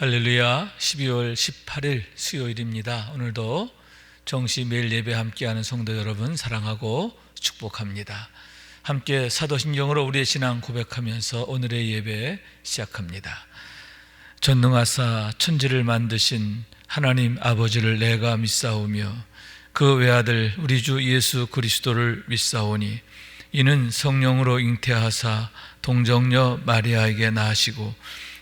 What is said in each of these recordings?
할렐루야 12월 18일 수요일입니다. 오늘도 정시 매일 예배 함께하는 성도 여러분 사랑하고 축복합니다. 함께 사도신경으로 우리의 신앙 고백하면서 오늘의 예배 시작합니다. 전능하사 천지를 만드신 하나님 아버지를 내가 믿사오며 그 외아들 우리 주 예수 그리스도를 믿사오니 이는 성령으로 잉태하사 동정녀 마리아에게 낳으시고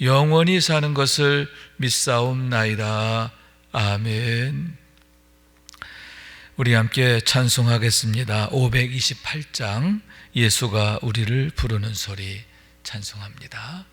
영원히 사는 것을 믿사옵나이다. 아멘. 우리 함께 찬송하겠습니다. 528장 예수가 우리를 부르는 소리 찬송합니다.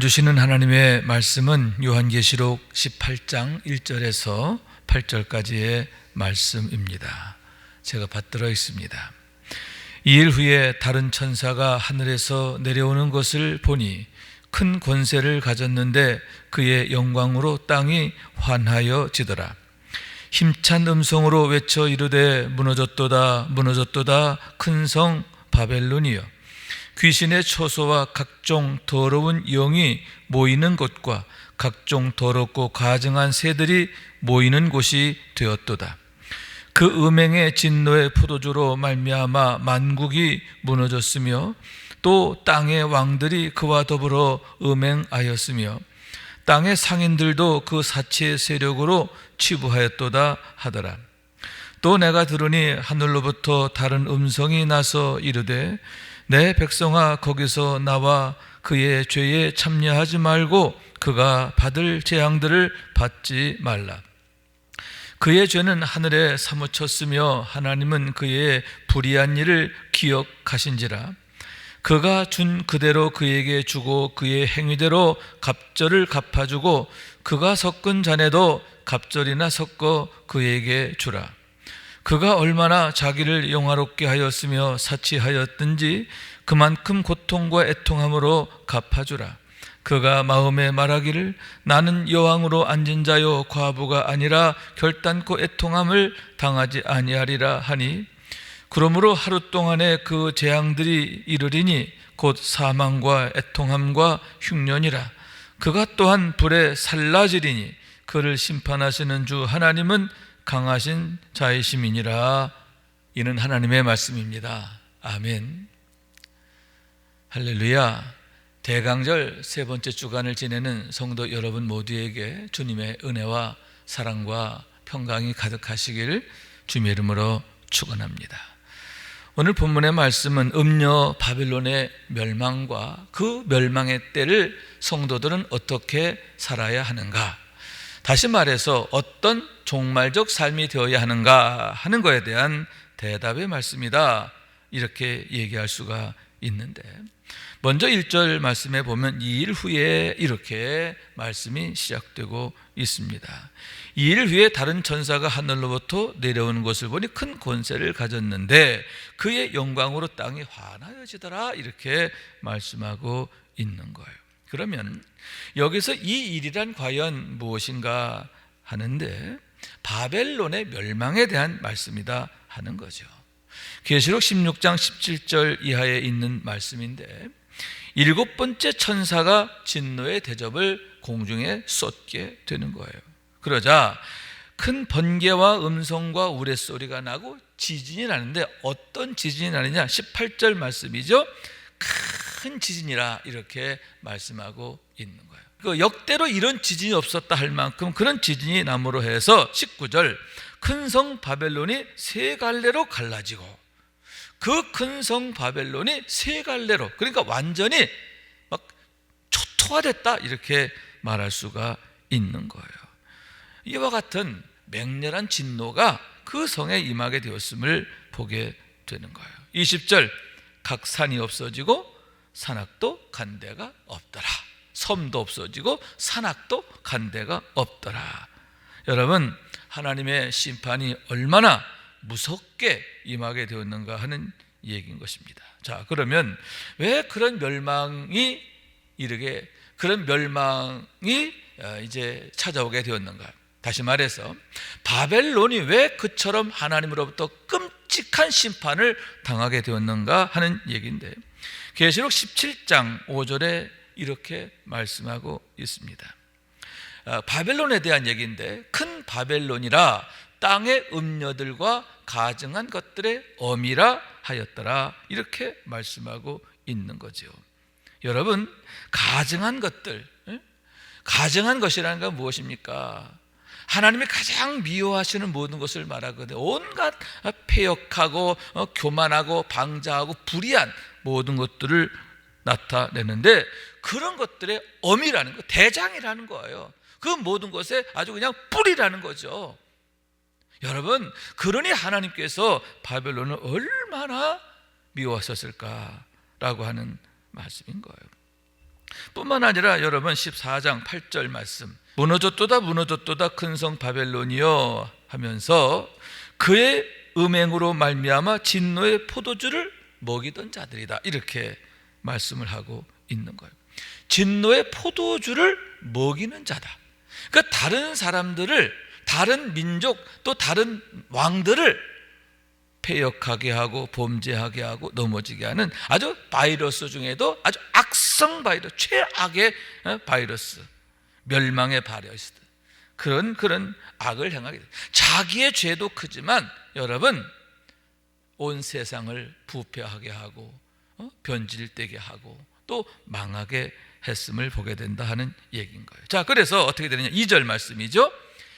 오늘 주시는 하나님의 말씀은 요한계시록 18장 1절에서 8절까지의 말씀입니다. 제가 받들어 있습니다. 이 일 후에 다른 천사가 하늘에서 내려오는 것을 보니 큰 권세를 가졌는데 그의 영광으로 땅이 환하여 지더라. 힘찬 음성으로 외쳐 이르되 무너졌도다 무너졌도다 큰 성 바벨론이여 귀신의 초소와 각종 더러운 영이 모이는 곳과 각종 더럽고 가증한 새들이 모이는 곳이 되었도다. 그 음행의 진노의 포도주로 말미암아 만국이 무너졌으며 또 땅의 왕들이 그와 더불어 음행하였으며 땅의 상인들도 그 사치의 세력으로 치부하였도다 하더라. 또 내가 들으니 하늘로부터 다른 음성이 나서 이르되 내 백성아 거기서 나와 그의 죄에 참여하지 말고 그가 받을 재앙들을 받지 말라. 그의 죄는 하늘에 사무쳤으며 하나님은 그의 불의한 일을 기억하신지라. 그가 준 그대로 그에게 주고 그의 행위대로 갑절을 갚아주고 그가 섞은 잔에도 갑절이나 섞어 그에게 주라. 그가 얼마나 자기를 영화롭게 하였으며 사치하였든지 그만큼 고통과 애통함으로 갚아주라. 그가 마음에 말하기를 나는 여왕으로 앉은 자요 과부가 아니라 결단코 애통함을 당하지 아니하리라 하니 그러므로 하루 동안에 그 재앙들이 이르리니 곧 사망과 애통함과 흉년이라 그가 또한 불에 살라지리니 그를 심판하시는 주 하나님은 강하신 자이심이니라 이는 하나님의 말씀입니다. 아멘. 할렐루야. 대강절 세 번째 주간을 지내는 성도 여러분 모두에게 주님의 은혜와 사랑과 평강이 가득하시길 주님의 이름으로 축원합니다. 오늘 본문의 말씀은 음녀 바빌론의 멸망과 그 멸망의 때를 성도들은 어떻게 살아야 하는가? 다시 말해서 어떤 종말적 삶이 되어야 하는가 하는 것에 대한 대답의 말씀이다. 이렇게 얘기할 수가 있는데 먼저 1절 말씀에 보면 2일 후에 이렇게 말씀이 시작되고 있습니다. 2일 후에 다른 천사가 하늘로부터 내려오는 것을 보니 큰 권세를 가졌는데 그의 영광으로 땅이 환하여지더라 이렇게 말씀하고 있는 거예요. 그러면 여기서 이 일이란 과연 무엇인가 하는데 바벨론의 멸망에 대한 말씀이다 하는 거죠. 계시록 16장 17절 이하에 있는 말씀인데 일곱 번째 천사가 진노의 대접을 공중에 쏟게 되는 거예요. 그러자 큰 번개와 음성과 우레소리가 나고 지진이 나는데 어떤 지진이 나느냐? 18절 말씀이죠. 큰 지진이라 이렇게 말씀하고 있는 거예요. 그 역대로 이런 지진이 없었다 할 만큼 그런 지진이 남으로 해서 19절 큰 성 바벨론이 세 갈래로 갈라지고 그 큰 성 바벨론이 세 갈래로 그러니까 완전히 막 초토화됐다 이렇게 말할 수가 있는 거예요. 이와 같은 맹렬한 진노가 그 성에 임하게 되었음을 보게 되는 거예요. 20절 각 산이 없어지고 산악도 간데가 없더라. 섬도 없어지고 산악도 간 데가 없더라. 여러분 하나님의 심판이 얼마나 무섭게 임하게 되었는가 하는 얘기인 것입니다. 자, 그러면 왜 그런 멸망이 이르게 그런 멸망이 어, 이제 찾아오게 되었는가? 다시 말해서 바벨론이 왜 그처럼 하나님으로부터 끔찍한 심판을 당하게 되었는가 하는 얘기인데 계시록 17장 5절에 이렇게 말씀하고 있습니다. 아, 바벨론에 대한 얘기인데 큰 바벨론이라 땅의 음녀들과 가증한 것들의 어미라 하였더라 이렇게 말씀하고 있는 거죠. 여러분 가증한 것들, 예? 가증한 것이라는 건 무엇입니까? 하나님이 가장 미워하시는 모든 것을 말하거든요. 온갖 폐역하고 어, 교만하고 방자하고 불의한 모든 것들을 나타내는데 그런 것들의 어미라는 거, 대장이라는 거예요. 그 모든 것에 아주 그냥 뿌리라는 거죠. 여러분, 그러니 하나님께서 바벨론을 얼마나 미워하셨을까라고 하는 말씀인 거예요. 뿐만 아니라 여러분 14장 8절 말씀 무너졌도다 무너졌도다 큰 성 바벨론이여 하면서 그의 음행으로 말미암아 진노의 포도주를 먹이던 자들이다. 이렇게 말씀을 하고 있는 거예요. 진노의 포도주를 먹이는 자다. 그러니까 다른 사람들을 다른 민족 또 다른 왕들을 폐역하게 하고 범죄하게 하고 넘어지게 하는 아주 바이러스 중에도 아주 악성 바이러스 최악의 어, 바이러스 멸망의 바이러스 그런 그런 악을 행하게 돼. 자기의 죄도 크지만 여러분 온 세상을 부패하게 하고 어? 변질되게 하고 또 망하게 했음을 보게 된다 하는 얘기인 거예요. 자, 그래서 어떻게 되느냐? 2절 말씀이죠.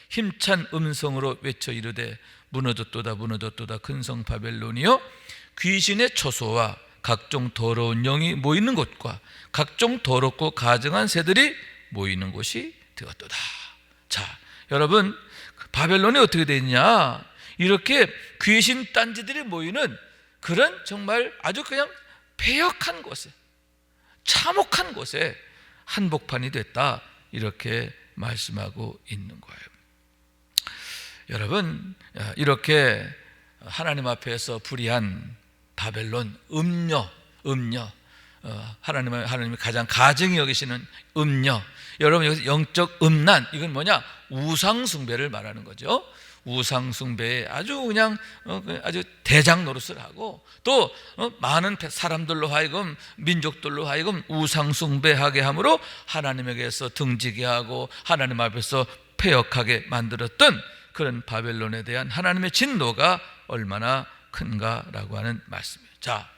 힘찬 음성으로 외쳐 이르되 무너졌도다 무너졌도다 큰성 바벨론이요 귀신의 초소와 각종 더러운 영이 모이는 곳과 각종 더럽고 가증한 새들이 모이는 곳이 되었도다. 자, 여러분 바벨론이 어떻게 되느냐? 이렇게 귀신 딴지들이 모이는 그런 정말 아주 그냥 폐역한 곳에 참혹한 곳에 한복판이 됐다 이렇게 말씀하고 있는 거예요. 여러분 이렇게 하나님 앞에서 불의한 바벨론 음녀 음녀 어, 하나님 하나님이 가장 가증히 여기시는 음녀 여러분 여기서 영적 음란 이건 뭐냐 우상 숭배를 말하는 거죠. 우상 숭배에 아주 그냥 어, 그 아주 대장 노릇을 하고 또 어, 많은 사람들로 하여금 민족들로 하여금 우상 숭배하게 함으로 하나님에게서 등지게 하고 하나님 앞에서 폐역하게 만들었던 그런 바벨론에 대한 하나님의 진노가 얼마나 큰가라고 하는 말씀이에요. 자,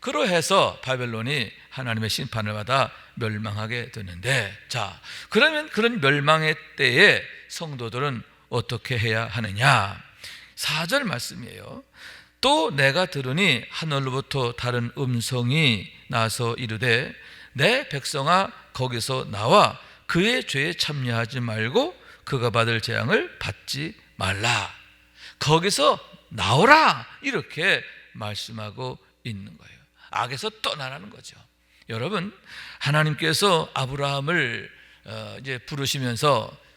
그러해서 바벨론이 하나님의 심판을 받아 멸망하게 되는데, 자, 그러면 그런 멸망의 때에 성도들은 어떻게 해야 하느냐? 4절 말씀이에요. 또 내가 들으니 하늘로부터 다른 음성이 나서 이르되 내 백성아 거기서 나와 그의 죄에 참여하지 말고 그가 받을 재앙을 받지 말라. 거기서 나오라. 이렇게 말씀하고 있는 거예요. 악에서 떠나라는 거죠. 여러분, 하나님께서 아브라함을 어, 이제 부르시면서 어,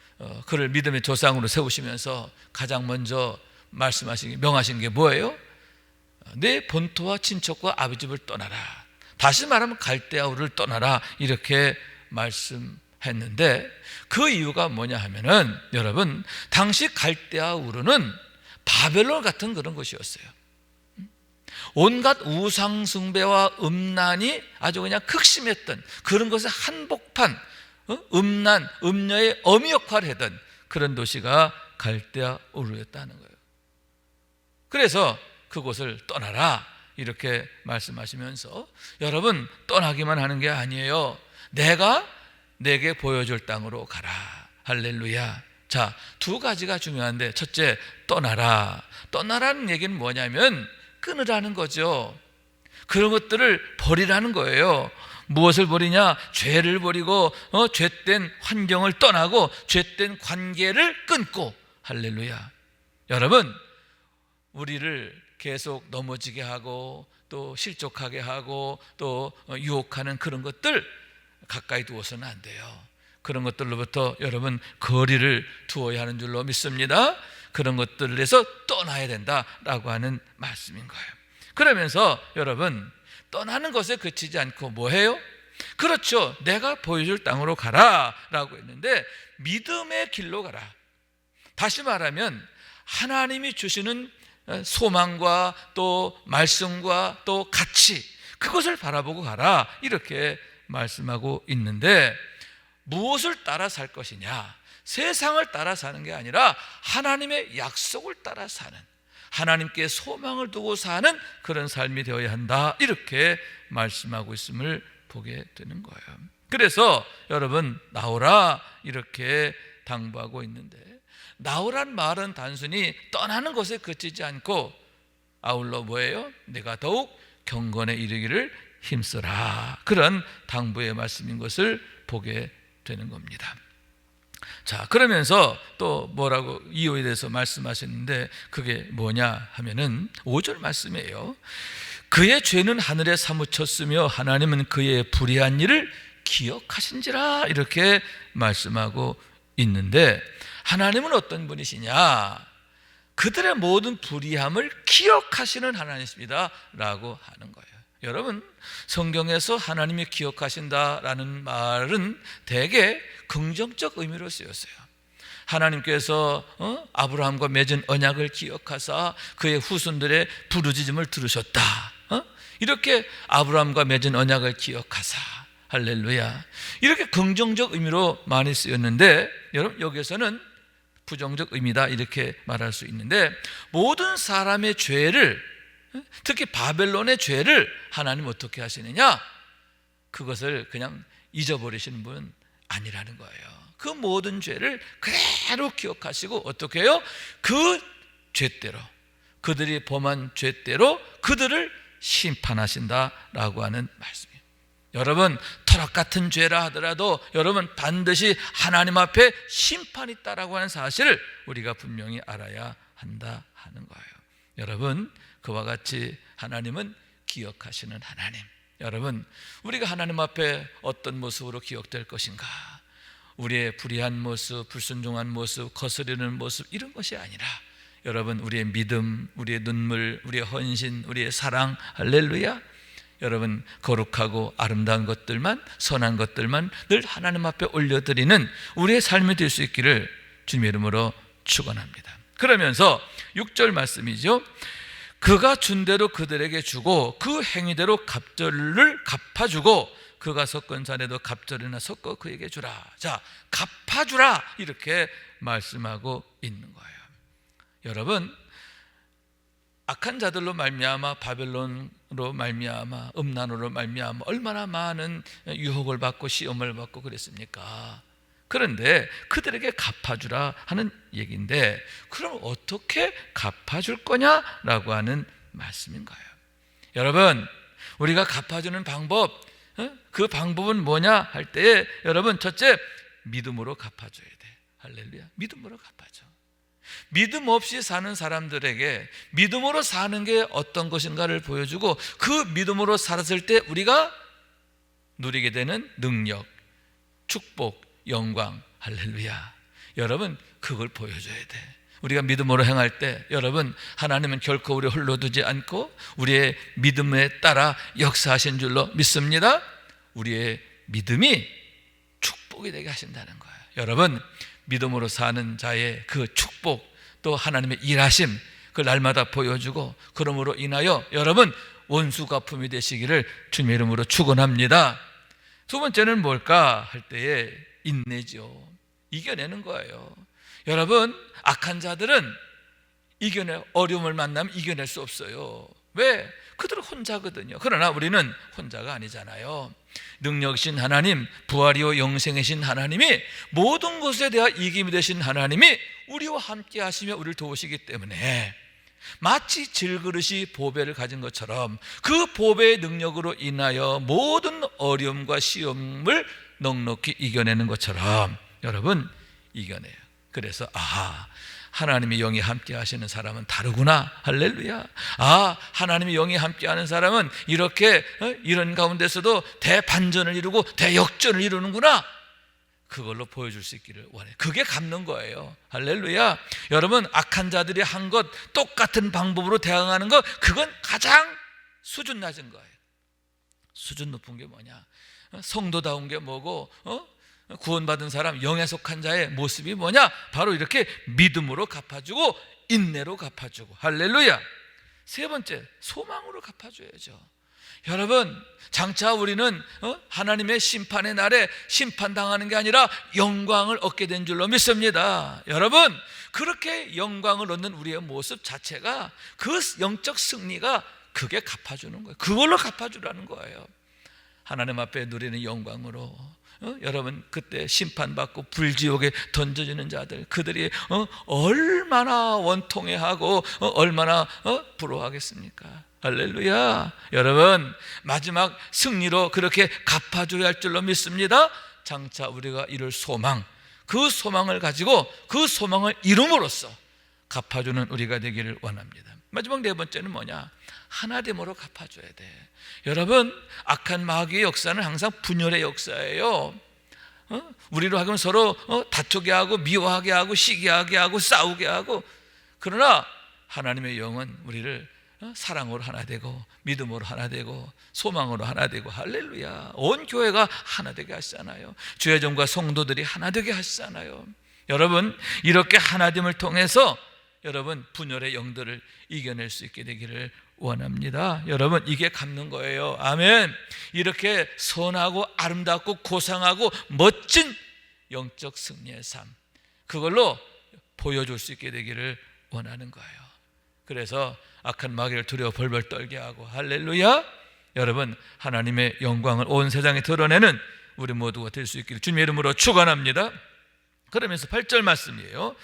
그를 믿음의 조상으로 세우시면서 가장 먼저 말씀하신 명하신 게 뭐예요? 내 본토와 친척과 집을 떠나라. 다시 말하면 갈대아 우를 떠나라. 이렇게 말씀했는데 그 이유가 뭐냐 하면은 여러분 당시 갈대아 우르는 바벨론 같은 그런 곳이었어요. 온갖 우상 숭배와 음란이 아주 그냥 극심했던 그런 것의 한복판 어? 음란, 음녀의 어미 역할을 하던 그런 도시가 갈대아 우르였다는 거예요. 그래서 그곳을 떠나라 이렇게 말씀하시면서 여러분 떠나기만 하는 게 아니에요. 내가 내게 보여줄 땅으로 가라. 할렐루야. 자, 두 가지가 중요한데 첫째 떠나라. 떠나라는 얘기는 뭐냐면 끊으라는 거죠. 그런 것들을 버리라는 거예요. 무엇을 버리냐? 죄를 버리고 어, 죄된 환경을 떠나고 죄된 관계를 끊고 할렐루야. 여러분, 우리를 계속 넘어지게 하고 또 실족하게 하고 또 어, 유혹하는 그런 것들 가까이 두어서는 안 돼요. 그런 것들로부터 여러분 거리를 두어야 하는 줄로 믿습니다. 그런 것들에서 떠나야 된다라고 하는 말씀인 거예요. 그러면서 여러분 떠나는 것에 그치지 않고 뭐 해요? 그렇죠. 내가 보여줄 땅으로 가라 라고 했는데 믿음의 길로 가라. 다시 말하면 하나님이 주시는 소망과 또 말씀과 또 가치 그것을 바라보고 가라 이렇게 말씀하고 있는데 무엇을 따라 살 것이냐? 세상을 따라 사는 게 아니라 하나님의 약속을 따라 사는 하나님께 소망을 두고 사는 그런 삶이 되어야 한다. 이렇게 말씀하고 있음을 보게 되는 거예요. 그래서 여러분 나오라 이렇게 당부하고 있는데 나오란 말은 단순히 떠나는 것에 그치지 않고 아울러 뭐예요? 내가 더욱 경건에 이르기를 힘써라. 그런 당부의 말씀인 것을 보게 되는 겁니다. 자, 그러면서 또 뭐라고 이유에 대해서 말씀하셨는데 그게 뭐냐 하면은 5절 말씀이에요. 그의 죄는 하늘에 사무쳤으며 하나님은 그의 불의한 일을 기억하신지라 이렇게 말씀하고 있는데 하나님은 어떤 분이시냐? 그들의 모든 불의함을 기억하시는 하나님이십니다라고 하는 거예요. 여러분 성경에서 하나님이 기억하신다라는 말은 대개 긍정적 의미로 쓰였어요. 하나님께서 어? 아브라함과 맺은 언약을 기억하사 그의 후손들의 부르짖음을 들으셨다. 어? 이렇게 아브라함과 맺은 언약을 기억하사 할렐루야. 이렇게 긍정적 의미로 많이 쓰였는데 여러분 여기에서는 부정적 의미다 이렇게 말할 수 있는데 모든 사람의 죄를 특히 바벨론의 죄를 하나님 어떻게 하시느냐? 그것을 그냥 잊어버리시는 분은 아니라는 거예요. 그 모든 죄를 그대로 기억하시고 어떻게 해요? 그 죄대로 그들이 범한 죄대로 그들을 심판하신다라고 하는 말씀이에요. 여러분 터락 같은 죄라 하더라도 여러분 반드시 하나님 앞에 심판이 있다라고 하는 사실을 우리가 분명히 알아야 한다 하는 거예요. 여러분 그와 같이 하나님은 기억하시는 하나님. 여러분 우리가 하나님 앞에 어떤 모습으로 기억될 것인가? 우리의 불의한 모습, 불순종한 모습, 거스르는 모습 이런 것이 아니라 여러분 우리의 믿음, 우리의 눈물, 우리의 헌신, 우리의 사랑 할렐루야. 여러분 거룩하고 아름다운 것들만 선한 것들만 늘 하나님 앞에 올려드리는 우리의 삶이 될 수 있기를 주님의 이름으로 축원합니다. 그러면서 6절 말씀이죠. 그가 준 대로 그들에게 주고 그 행위대로 갑절을 갚아주고 그가 섞은 잔에도 갑절이나 섞어 그에게 주라. 자, 갚아주라 이렇게 말씀하고 있는 거예요. 여러분 악한 자들로 말미암아 바벨론으로 말미암아 음란으로 말미암아 얼마나 많은 유혹을 받고 시험을 받고 그랬습니까? 그런데 그들에게 갚아주라 하는 얘기인데 그럼 어떻게 갚아줄 거냐라고 하는 말씀인 거예요. 여러분 우리가 갚아주는 방법 어? 그 방법은 뭐냐 할 때에 여러분 첫째 믿음으로 갚아줘야 돼. 할렐루야. 믿음으로 갚아줘. 믿음 없이 사는 사람들에게 믿음으로 사는 게 어떤 것인가를 보여주고 그 믿음으로 살았을 때 우리가 누리게 되는 능력, 축복, 영광, 할렐루야. 여러분, 그걸 보여줘야 돼. 우리가 믿음으로 행할 때 여러분 하나님은 결코 우리 홀로 두지 않고 우리의 믿음에 따라 역사하신 줄로 믿습니다. 우리의 믿음이 축복이 되게 하신다는 거예요. 여러분 믿음으로 사는 자의 그 축복 또 하나님의 일하심 그 날마다 보여주고 그러므로 인하여 여러분 원수 갚음이 되시기를 주님의 이름으로 축원합니다. 두 번째는 뭘까 할 때에 인내죠. 이겨내는 거예요. 여러분 악한 자들은 이겨내 어려움을 만나면 이겨낼 수 없어요. 왜? 그들은 혼자거든요. 그러나 우리는 혼자가 아니잖아요. 능력이신 하나님, 부활이요 영생이신 하나님이 모든 것에 대하 이김이 되신 하나님이 우리와 함께 하시며 우리를 도우시기 때문에 마치 질그릇이 보배를 가진 것처럼 그 보배의 능력으로 인하여 모든 어려움과 시험을 넉넉히 이겨내는 것처럼 여러분 이겨내요. 그래서 아 하나님의 영이 함께 하시는 사람은 다르구나 할렐루야 아 하나님의 영이 함께 하는 사람은 이렇게 어? 이런 가운데서도 대반전을 이루고 대역전을 이루는구나 그걸로 보여줄 수 있기를 원해 그게 갚는 거예요 할렐루야 여러분 악한 자들이 한 것 똑같은 방법으로 대응하는 것 그건 가장 수준 낮은 거예요 수준 높은 게 뭐냐 어? 성도다운 게 뭐고 어? 구원받은 사람 영에 속한 자의 모습이 뭐냐? 바로 이렇게 믿음으로 갚아주고 인내로 갚아주고 할렐루야. 세 번째 소망으로 갚아줘야죠. 여러분 장차 우리는 어? 하나님의 심판의 날에 심판당하는 게 아니라 영광을 얻게 된 줄로 믿습니다. 여러분 그렇게 영광을 얻는 우리의 모습 자체가 그 영적 승리가 그게 갚아주는 거예요. 그걸로 갚아주라는 거예요. 하나님 앞에 누리는 영광으로 어? 여러분 그때 심판받고 불지옥에 던져지는 자들 그들이 어? 얼마나 원통해하고 어? 얼마나 어? 부러워하겠습니까? 할렐루야 여러분 마지막 승리로 그렇게 갚아줘야 할 줄로 믿습니다 장차 우리가 이룰 소망 그 소망을 가지고 그 소망을 이룸으로써 갚아주는 우리가 되기를 원합니다 마지막 네 번째는 뭐냐? 하나됨으로 갚아줘야 돼. 여러분 악한 마귀의 역사는 항상 분열의 역사예요. 어? 우리로 하여금 서로 어? 다투게 하고 미워하게 하고 시기하게 하고 싸우게 하고. 그러나 하나님의 영은 우리를 어, 사랑으로 하나 되고 믿음으로 하나 되고 소망으로 하나 되고 할렐루야. 온 교회가 하나 되게 하시잖아요. 주의 종과 성도들이 하나 되게 하시잖아요. 여러분 이렇게 하나됨을 통해서 여러분 분열의 영들을 이겨낼 수 있게 되기를 원합니다. 여러분 이게 갚는 거예요. 아멘. 이렇게 선하고 아름답고 고상하고 멋진 영적 승리의 삶 그걸로 보여줄 수 있게 되기를 원하는 거예요. 그래서 악한 마귀를 두려워 벌벌 떨게 하고 할렐루야! 여러분 하나님의 영광을 온 세상에 드러내는 우리 모두가 될 수 있기를 주님의 이름으로 축원합니다. 그러면서 8절 말씀이에요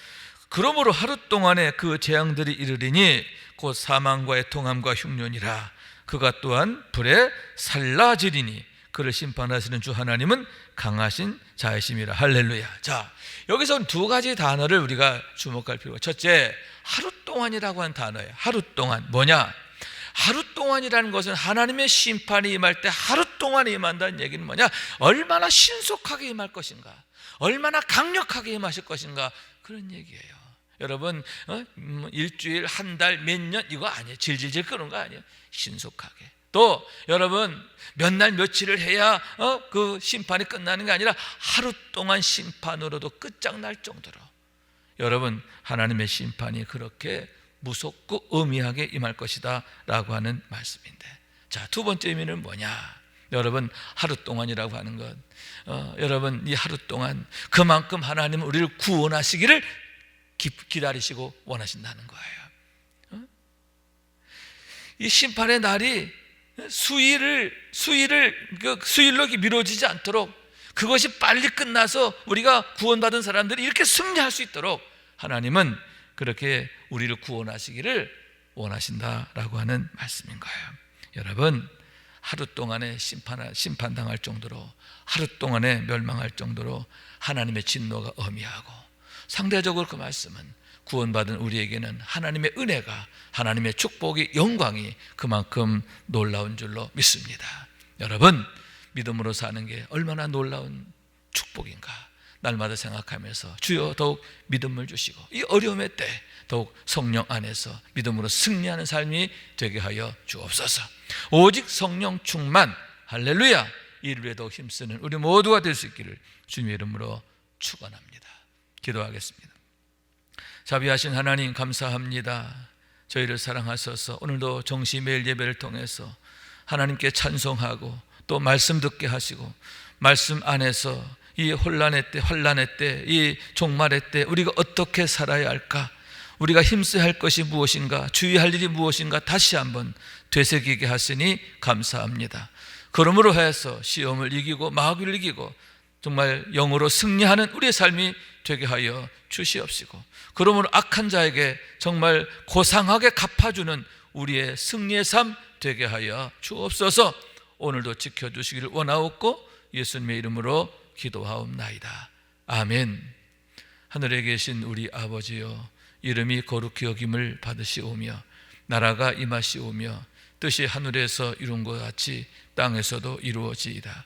그러므로 하루 동안에 그 재앙들이 이르리니 곧 사망과의 통함과 흉년이라. 그가 또한 불에 살라지리니 그를 심판하시는 주 하나님은 강하신 자이심이라. 할렐루야. 자 여기서 두 가지 단어를 우리가 주목할 필요가 첫째 하루 동안이라고 한 단어예요. 하루 동안. 뭐냐? 하루 동안이라는 것은 하나님의 심판이 임할 때 하루 동안 임한다는 얘기는 뭐냐? 얼마나 신속하게 임할 것인가? 얼마나 강력하게 임하실 것인가? 그런 얘기예요 여러분 어? 음, 일주일 한 달 몇 년? 이거 아니에요. 질질질 끄는 거 아니에요. 신속하게. 또 여러분 몇 날 며칠을 해야 어? 그 심판이 끝나는 게 아니라 하루 동안 심판으로도 끝장날 정도로. 여러분 하나님의 심판이 그렇게 무섭고 의미하게 임할 것이다 라고 하는 말씀인데. 자 두 번째 의미는 뭐냐? 여러분 하루 동안이라고 하는 것. 어, 여러분 이 하루 동안 그만큼 하나님은 우리를 구원하시기를 기, 기다리시고 원하신다는 거예요 어? 이 심판의 날이 수일을 수일을 그 수일로 미뤄지지 않도록 그것이 빨리 끝나서 우리가 구원받은 사람들이 이렇게 승리할 수 있도록 하나님은 그렇게 우리를 구원하시기를 원하신다라고 하는 말씀인 거예요. 여러분 하루 동안에 심판 심판당할 정도로 하루 동안에 멸망할 정도로 하나님의 진노가 어미하고 상대적으로 그 말씀은 구원받은 우리에게는 하나님의 은혜가 하나님의 축복이 영광이 그만큼 놀라운 줄로 믿습니다. 여러분 믿음으로 사는 게 얼마나 놀라운 축복인가 날마다 생각하면서 주여 더욱 믿음을 주시고 이 어려움의 때 더욱 성령 안에서 믿음으로 승리하는 삶이 되게 하여 주옵소서. 오직 성령 충만 할렐루야 이를 위해 더욱 힘쓰는 우리 모두가 될 수 있기를 주님의 이름으로 축원합니다. 기도하겠습니다. 자비하신 하나님 감사합니다. 저희를 사랑하셔서 오늘도 정시 매일 예배를 통해서 하나님께 찬송하고 또 말씀 듣게 하시고 말씀 안에서 이 혼란의 때, 환란의 때, 이 종말의 때 우리가 어떻게 살아야 할까? 우리가 힘써야 할 것이 무엇인가? 주의할 일이 무엇인가? 다시 한번 되새기게 하시니 감사합니다. 그러므로 해서 시험을 이기고 마귀를 이기고 정말 영으로 승리하는 우리의 삶이 되게 하여 주시옵시고 그러므로 악한 자에게 정말 고상하게 갚아주는 우리의 승리의 삶 되게 하여 주옵소서. 오늘도 지켜주시기를 원하옵고 예수님의 이름으로 기도하옵나이다. 아멘. 하늘에 계신 우리 아버지여 이름이 거룩히 여김을 받으시오며 나라가 임하시오며 뜻이 하늘에서 이룬 것 같이 땅에서도 이루어지이다